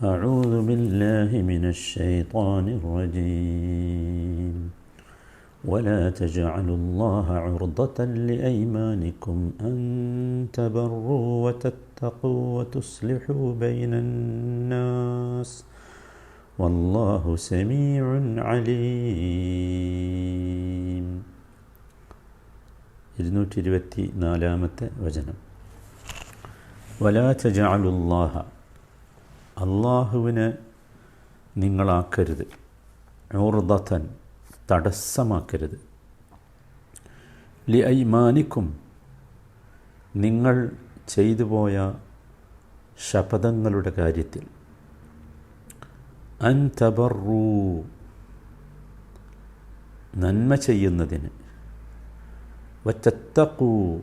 أعوذ بالله من الشيطان الرجيم ولا تجعلوا الله عرضة لأيمانكم أن تبروا وتتقوا وتصلحوا بين الناس والله سميع عليم ഇരുന്നൂറ്റി ഇരുപത്തി നാലാമത്തെ വചനം വലാ തജഅലുല്ലാഹ അള്ളാഹുവിനെ നിങ്ങളാക്കരുത്. ഊർദത്തൻ തടസ്സമാക്കരുത്. ലി ഐമാനിക്കും നിങ്ങൾ ചെയ്തു പോയ ശപഥങ്ങളുടെ കാര്യത്തിൽ. അൻ തബറൂ നന്മ ചെയ്യുന്നതിന് വറ്റത്തക്കൂ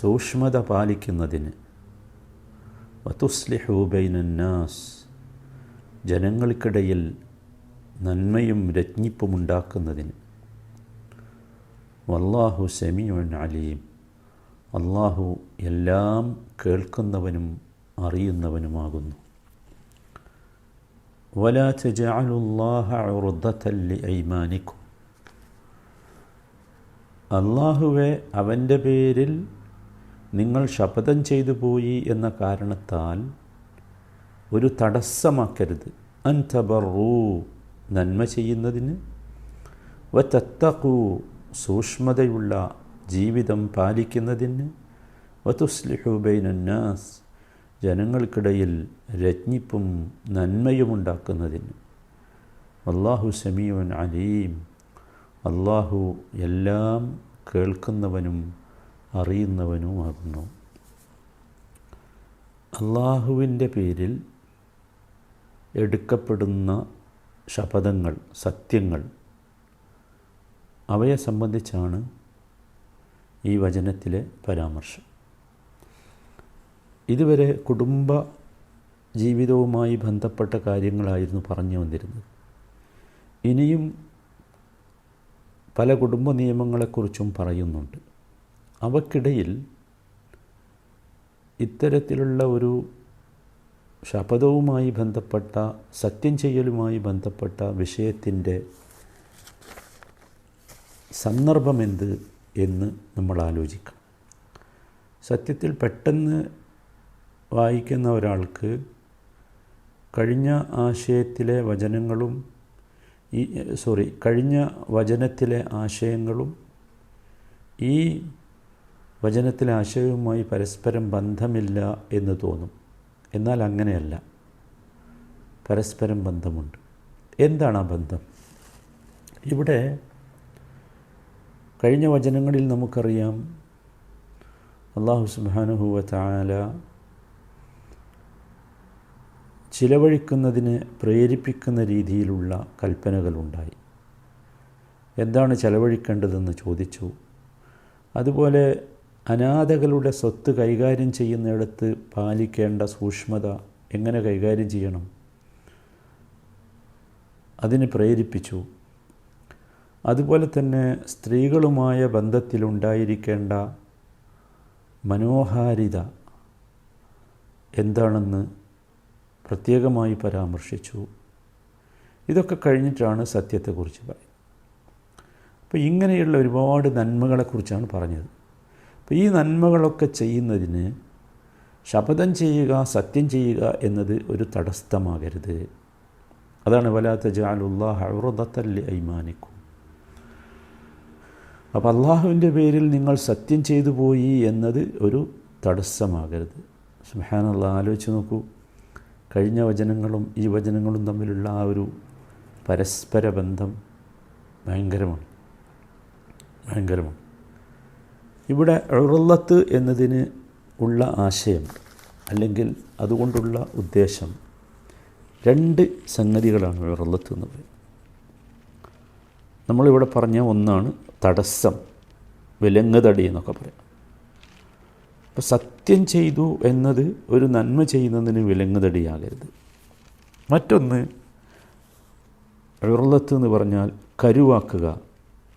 സൂക്ഷ്മത പാലിക്കുന്നതിന് വതുസ്ലിഹു ബൈനന്നാസ് ജനങ്ങൾക്കിടയിൽ നന്മയും രജ്ഞിപ്പുമുണ്ടാക്കുന്നതിന് വല്ലാഹു സെമിയുൻ അലീം അള്ളാഹു എല്ലാം കേൾക്കുന്നവനും അറിയുന്നവനുമാകുന്നു ولا تجعلوا الله عرضة لأيمانكم അള്ളാഹുവെ അവൻ്റെ പേരിൽ നിങ്ങൾ ശപഥം ചെയ്തു പോയി എന്ന കാരണത്താൽ ഒരു തടസ്സമാക്കരുത്. അൻ തബറൂ നന്മ ചെയ്യുന്നതിന്. വത്തക്കൂ സൂക്ഷ്മതയുള്ള ജീവിതം പാലിക്കുന്നതിന്. വതുസ്ലിഹു ബൈനന്നാസ് ജനങ്ങൾക്കിടയിൽ രജ്ഞിപ്പും നന്മയുമുണ്ടാക്കുന്നതിന് അള്ളാഹു സമീവൻ അലീം. അള്ളാഹു എല്ലാം കേൾക്കുന്നവനും അറിയുന്നവനുമാകുന്നു അള്ളാഹുവിന്റെ പേരിൽ എടുക്കപ്പെടുന്ന ശപഥങ്ങൾ സത്യങ്ങൾ അവയെ സംബന്ധിച്ചാണ് ഈ വചനത്തിലെ പരാമർശം. ഇതുവരെ കുടുംബ ജീവിതവുമായി ബന്ധപ്പെട്ട കാര്യങ്ങളായിരുന്നു പറഞ്ഞു വന്നിരുന്നത്. ഇനിയും പല കുടുംബ നിയമങ്ങളെക്കുറിച്ചും പറയുന്നുണ്ട്. അവക്കിടയിൽ ഇത്തരത്തിലുള്ള ഒരു ശപഥവുമായി ബന്ധപ്പെട്ട സത്യം ചെയ്യലുമായി ബന്ധപ്പെട്ട വിഷയത്തിന്റെ സന്ദർഭമെന്ത് എന്ന് നമ്മൾ ആലോചിക്കണം സത്യത്തിൽ പെട്ടെന്ന് വായിക്കുന്ന ഒരാൾക്ക് കഴിഞ്ഞ ആശയത്തിലെ വചനങ്ങളും ഈ സോറി കഴിഞ്ഞ വചനത്തിലെ ആശയങ്ങളും ഈ വചനത്തിലെ ആശയവുമായി പരസ്പരം ബന്ധമില്ല എന്ന് തോന്നും. എന്നാൽ അങ്ങനെയല്ല. പരസ്പരം ബന്ധമുണ്ട്. എന്താണ് ആ ബന്ധം? ഇവിടെ കഴിഞ്ഞ വചനങ്ങളിൽ നമുക്കറിയാം അള്ളാഹു സുബാനുഹുവ താല ചിലവഴിക്കുന്നതിന് പ്രേരിപ്പിക്കുന്ന രീതിയിലുള്ള കൽപ്പനകളുണ്ടായി. എന്താണ് ചിലവഴിക്കേണ്ടതെന്ന് ചോദിച്ചു. അതുപോലെ അനാഥകളുടെ സ്വത്ത് കൈകാര്യം ചെയ്യുന്നിടത്ത് പാലിക്കേണ്ട സൂക്ഷ്മത എങ്ങനെ കൈകാര്യം ചെയ്യണം? അതിന് പ്രേരിപ്പിച്ചു. അതുപോലെ തന്നെ സ്ത്രീകളുമായ ബന്ധത്തിലുണ്ടായിരിക്കേണ്ട മനോഹാരിത എന്താണെന്ന് പ്രത്യേകമായി പരാമർശിച്ചു. ഇതൊക്കെ കഴിഞ്ഞിട്ടാണ് സത്യത്തെക്കുറിച്ച് പറയുന്നത്. അപ്പോൾ ഇങ്ങനെയുള്ള ഒരുപാട് നന്മകളെക്കുറിച്ചാണ് പറഞ്ഞത്. അപ്പോൾ ഈ നന്മകളൊക്കെ ചെയ്യുന്നതിന് ശപഥം ചെയ്യുക സത്യം ചെയ്യുക എന്നത് ഒരു തടസ്സമാകരുത്. അതാണ് വലാത്ത ജാലുല്ലാഹ ഔറദത്തല്ലി ഐമാനിക്കും. അപ്പോൾ അള്ളാഹുവിന്റെ പേരിൽ നിങ്ങൾ സത്യം ചെയ്തു പോയി എന്നത് ഒരു തടസ്സമാകരുത്. സുഹാനുള്ള ആലോചിച്ച് നോക്കൂ. കഴിഞ്ഞ വചനങ്ങളും ഈ വചനങ്ങളും തമ്മിലുള്ള ആ ഒരു പരസ്പര ബന്ധം ഭയങ്കരമാണ്. ഭയങ്കരമാണ്. ഇവിടെ ഉറുള്ളത്ത് എന്നതിന് ഉള്ള ആശയം അല്ലെങ്കിൽ അതുകൊണ്ടുള്ള ഉദ്ദേശം രണ്ട് സംഗതികളാണ് ഉറുള്ളത്ത് എന്ന് പറയുന്നത് നമ്മളിവിടെ പറഞ്ഞ ഒന്നാണ് തടസ്സം വിലങ്ങുതടി എന്നൊക്കെ പറയാം. അപ്പോൾ സത്യം ചെയ്തു എന്നത് ഒരു നന്മ ചെയ്യുന്നതിന് വിലങ്ങുതടിയാകരുത്. മറ്റൊന്ന് ഉറുള്ളത്ത് എന്ന് പറഞ്ഞാൽ കരുവാക്കുക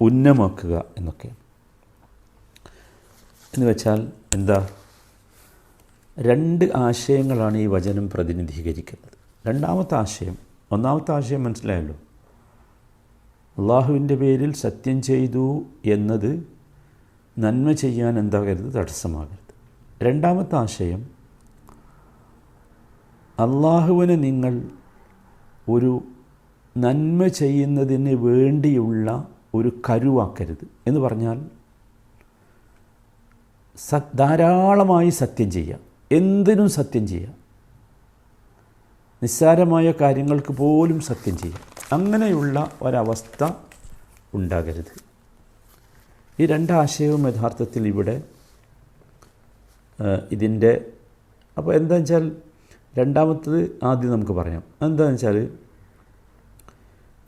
ഉന്നമാക്കുക എന്നൊക്കെയാണ്. എന്ന് വെച്ചാൽ എന്താ? രണ്ട് ആശയങ്ങളാണ് ഈ വചനം പ്രതിനിധീകരിക്കുന്നത്. രണ്ടാമത്തെ ആശയം ഒന്നാമത്തെ ആശയം മനസ്സിലായല്ലോ. അള്ളാഹുവിന്റെ പേരിൽ സത്യം ചെയ്തു എന്നത് നന്മ ചെയ്യാൻ എന്താകരുത്? തടസ്സമാകരുത്. രണ്ടാമത്തെ ആശയം അള്ളാഹുവിനെ നിങ്ങൾ ഒരു നന്മ ചെയ്യുന്നതിന് വേണ്ടിയുള്ള ഒരു കരുവാക്കരുത് എന്ന് പറഞ്ഞാൽ സ ധാരാളമായി സത്യം ചെയ്യുക എന്തിനും സത്യം ചെയ്യുക നിസ്സാരമായ കാര്യങ്ങൾക്ക് പോലും സത്യം ചെയ്യുക അങ്ങനെയുള്ള ഒരവസ്ഥ ഉണ്ടാകരുത്. ഈ രണ്ടാശയവും യഥാർത്ഥത്തിൽ ഇവിടെ ഇതിന്റെ അപ്പോൾ എന്താ വെച്ചാൽ രണ്ടാമത്തത് ആദ്യം നമുക്ക് പറയാം. എന്താണെന്ന് വെച്ചാൽ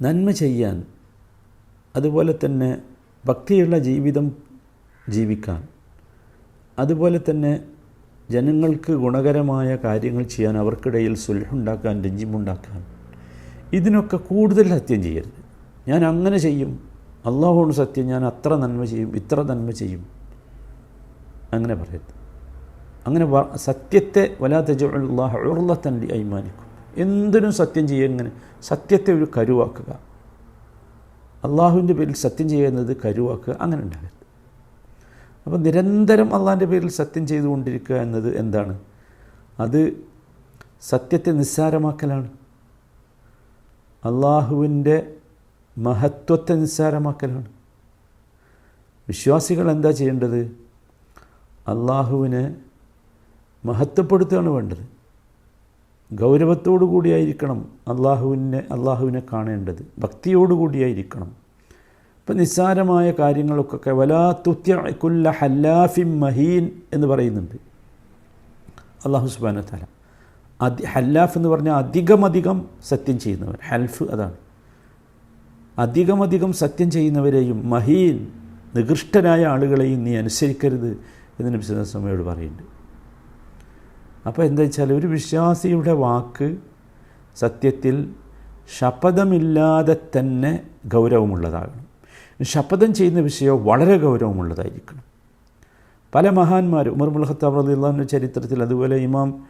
നന്മ ചെയ്യാൻ അതുപോലെ തന്നെ ഭക്തിയുള്ള ജീവിതം ജീവിക്കാൻ അതുപോലെ തന്നെ ജനങ്ങൾക്ക് ഗുണകരമായ കാര്യങ്ങൾ ചെയ്യാൻ അവർക്കിടയിൽ സുൽഹുണ്ടാക്കാൻ രഞ്ജിമുണ്ടാക്കാൻ ഇതിനൊക്കെ കൂടുതൽ സത്യം ചെയ്യരുത്. ഞാൻ അങ്ങനെ ചെയ്യും. അള്ളാഹുണ്ട് സത്യം ഞാൻ അത്ര നന്മ ചെയ്യും ഇത്ര നന്മ ചെയ്യും. അങ്ങനെ പറയരുത്. അങ്ങനെ സത്യത്തെ വലാത്തജുള്ളാഹ് തന്നെ അയ്മാനിക്കും. എന്തിനും സത്യം ചെയ്യുക ഇങ്ങനെ സത്യത്തെ ഒരു കരുവാക്കുക. അള്ളാഹുവിന്റെ പേരിൽ സത്യം ചെയ്യുന്നത് കരുവാക്കുക. അങ്ങനെ ഉണ്ടാകരുത്. അപ്പോൾ നിരന്തരം അള്ളാഹിന്റെ പേരിൽ സത്യം ചെയ്തുകൊണ്ടിരിക്കുക എന്നത് എന്താണ്? അത് സത്യത്തെ നിസ്സാരമാക്കലാണ്. അള്ളാഹുവിന്റെ മഹത്വത്തെ നിസ്സാരമാക്കലാണ്. വിശ്വാസികൾ എന്താ ചെയ്യേണ്ടത്? അള്ളാഹുവിനെ മഹത്വപ്പെടുത്തുകയാണ് വേണ്ടത്. ഗൗരവത്തോടു കൂടിയായിരിക്കണം അള്ളാഹുവിനെ അള്ളാഹുവിനെ കാണേണ്ടത്. ഭക്തിയോടുകൂടിയായിരിക്കണം ഇപ്പം നിസ്സാരമായ കാര്യങ്ങളൊക്കെ വലാ തുത്യക്കുല്ല ഹല്ലാഫിം മഹീൻ എന്ന് പറയുന്നുണ്ട്. അള്ളാഹു സുബാന തല അതി ഹല്ലാഫ് എന്ന് പറഞ്ഞാൽ അധികമധികം സത്യം ചെയ്യുന്നവൻ ഹൽഫ് അതാണ്. അധികമധികം സത്യം ചെയ്യുന്നവരെയും മഹീൻ നികൃഷ്ടരായ ആളുകളെയും നീ അനുസരിക്കരുത് എന്ന് നബി സമയോട് പറയുന്നുണ്ട്. അപ്പോൾ എന്താ വെച്ചാൽ ഒരു വിശ്വാസിയുടെ വാക്ക് സത്യത്തിൽ ശപഥമില്ലാതെ തന്നെ ഗൗരവമുള്ളതാകണം. ശപഥം ചെയ്യുന്ന വിഷയം വളരെ ഗൗരവമുള്ളതായിരിക്കണം. പല മഹാന്മാരും ഉമർ മുൽ ഖത്താബ് റദിള്ളാഹിന്റെ ചരിത്രത്തിൽ അതുപോലെ ഇമാം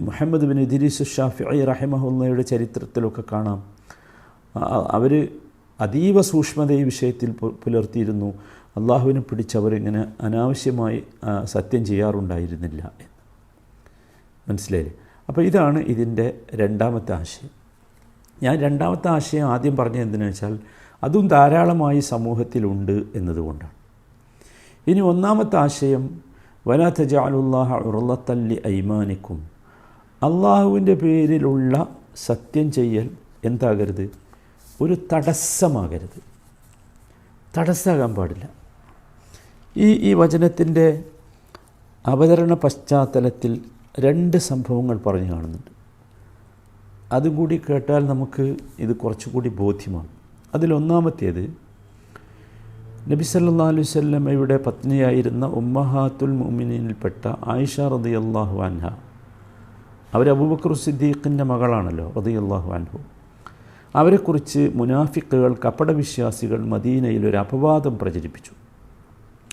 മുഹമ്മദ് ബിൻ ഇദിരീസ് ഷാഫി റഹിമഹുല്ലയുടെ ചരിത്രത്തിലൊക്കെ കാണാം. അവർ അതീവ സൂക്ഷ്മത ഈ വിഷയത്തിൽ പുലർത്തിയിരുന്നു. അള്ളാഹുവിനെ പിടിച്ചവരിങ്ങനെ അനാവശ്യമായി സത്യം ചെയ്യാറുണ്ടായിരുന്നില്ല എന്ന്. മനസ്സിലായില്ലേ? അപ്പോൾ ഇതാണ് ഇതിന്റെ രണ്ടാമത്തെ ആശയം. ഞാൻ രണ്ടാമത്തെ ആശയം ആദ്യം പറഞ്ഞത് എന്തിനാ വെച്ചാൽ അതും ധാരാളമായി സമൂഹത്തിലുണ്ട് എന്നതുകൊണ്ടാണ്. ഇനി ഒന്നാമത്തെ ആശയം വലാത്ത ജാലുല്ലാഹ ഉറുള്ളത്തല്ലി ഐമാനിക്കും. അള്ളാഹുവിന്റെ പേരിലുള്ള സത്യം ചെയ്യൽ എന്താകരുത്? ഒരു തടസ്സമാകരുത്. തടസ്സമാകാൻ പാടില്ല. ഈ ഈ വചനത്തിന്റെ അവതരണ പശ്ചാത്തലത്തിൽ രണ്ട് സംഭവങ്ങൾ പറഞ്ഞു കാണുന്നുണ്ട്. അതും കൂടി കേട്ടാൽ നമുക്ക് ഇത് കുറച്ചുകൂടി ബോധ്യമാണ് അതിലൊന്നാമത്തേത് നബി സല്ലാ അലൈഹി സ്വല്ലമ്മയുടെ പത്നിയായിരുന്ന ഉമ്മഹാത്തുൽ മുമിനിൽപ്പെട്ട ആയിഷ റതി അള്ളാഹു അൻഹ. അവർ അബൂബക്കർ സിദ്ദീഖിന്റെ മകളാണല്ലോ റതി അള്ളാഹു അൻഹു. അവരെക്കുറിച്ച് മുനാഫിക്കുകൾ കപടവിശ്വാസികൾ മദീനയിൽ ഒരു അപവാദം പ്രചരിപ്പിച്ചു.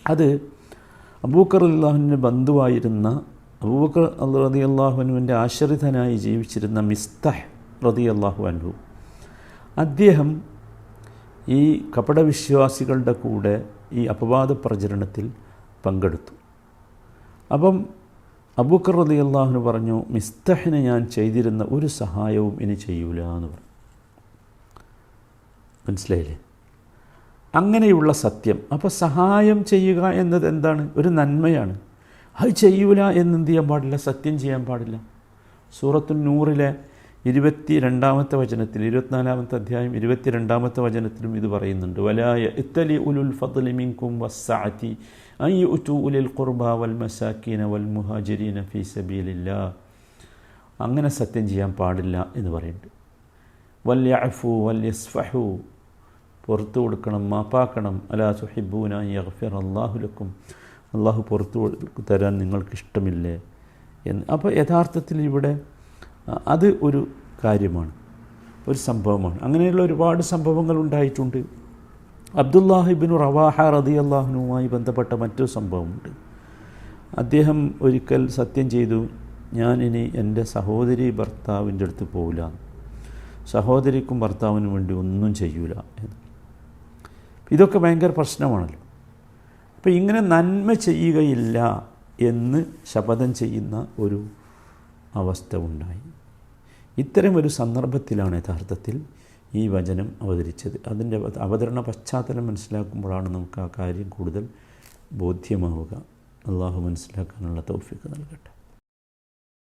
അത് അബൂബക്കർ അള്ളാഹുവിന്റെ ബന്ധുവായിരുന്ന അബൂബക്കർ റതി അള്ളാഹുനുവിന്റെ ആശ്രിതനായി ജീവിച്ചിരുന്ന മിസ്തഹ് റതി അള്ളാഹു അൻഹു. അദ്ദേഹം ഈ കപടവിശ്വാസികളുടെ കൂടെ ഈ അപവാദ പ്രചരണത്തിൽ പങ്കെടുത്തു. അപ്പം അബൂക്കർ റതി അള്ളാഹുന് പറഞ്ഞു മിസ്തഹിന് ഞാൻ ചെയ്തിരുന്ന ഒരു സഹായവും ഇനി ചെയ്യൂല എന്ന് പറഞ്ഞു. മനസ്സിലായില്ലേ? അങ്ങനെയുള്ള സത്യം. അപ്പോൾ സഹായം ചെയ്യുക എന്നത് എന്താണ്? ഒരു നന്മയാണ്. അത് ചെയ്യൂല എന്നെന്ത് ചെയ്യാൻ പാടില്ല? സത്യം ചെയ്യാൻ പാടില്ല. സൂറത്തു നൂറിലെ ഇരുപത്തി രണ്ടാമത്തെ വചനത്തിൽ ഇരുപത്തിനാലാമത്തെ അധ്യായം ഇരുപത്തി രണ്ടാമത്തെ വചനത്തിലും ഇത് പറയുന്നുണ്ട്. വലായ ഇത്തലി ഉലുൽ ഫദ്ലിമിൻകും വസ്സാറ്റി ഐ ഉറ്റു ഉലിൽ ഖുർബ വൽ മസാക്കീന വൽ മുഹാജരീന ഫി സബീലില്ല അങ്ങനെ സത്യം ചെയ്യാൻ പാടില്ല എന്ന് പറയുന്നുണ്ട്. വല്യഫു വല്യസ്ഫഹു പുറത്തു കൊടുക്കണം മാപ്പാക്കണം. അലാ സുഹിബൂന യഗ്ഫിർ അള്ളാഹുലക്കും അള്ളാഹു പുറത്തു തരാൻ നിങ്ങൾക്കിഷ്ടമില്ലേ? എന്ന്. അപ്പോൾ യഥാർത്ഥത്തിൽ ഇവിടെ അത് ഒരു കാര്യമാണ് ഒരു സംഭവമാണ്. അങ്ങനെയുള്ള ഒരുപാട് സംഭവങ്ങൾ ഉണ്ടായിട്ടുണ്ട്. അബ്ദുല്ലാഹിബിനു റവാഹ റതി അള്ളാഹുനുമായി ബന്ധപ്പെട്ട മറ്റൊരു സംഭവമുണ്ട്. അദ്ദേഹം ഒരിക്കൽ സത്യം ചെയ്തു ഞാനിനി എന്റെ സഹോദരി ഭർത്താവിന്റെ അടുത്ത് പോവില്ല. സഹോദരിക്കും ഭർത്താവിനും വേണ്ടി ഒന്നും ചെയ്യൂല. ഇതൊക്കെ ഭയങ്കര പ്രശ്നമാണല്ലോ. അപ്പോൾ ഇങ്ങനെ നന്മ ചെയ്യുകയില്ല എന്ന് ശപഥം ചെയ്യുന്ന ഒരു അവസ്ഥ ഉണ്ടായി. ഇത്തരം ഒരു സന്ദർഭത്തിലാണ് യഥാർത്ഥത്തിൽ ഈ വചനം അവതരിച്ചത്. അതിന്റെ അവതരണ പശ്ചാത്തലം മനസ്സിലാക്കുമ്പോഴാണ് നമുക്ക് ആ കാര്യം കൂടുതൽ ബോധ്യമാവുക. അള്ളാഹു മനസ്സിലാക്കാനുള്ള തൗഫീക്ക് നൽകട്ടെ.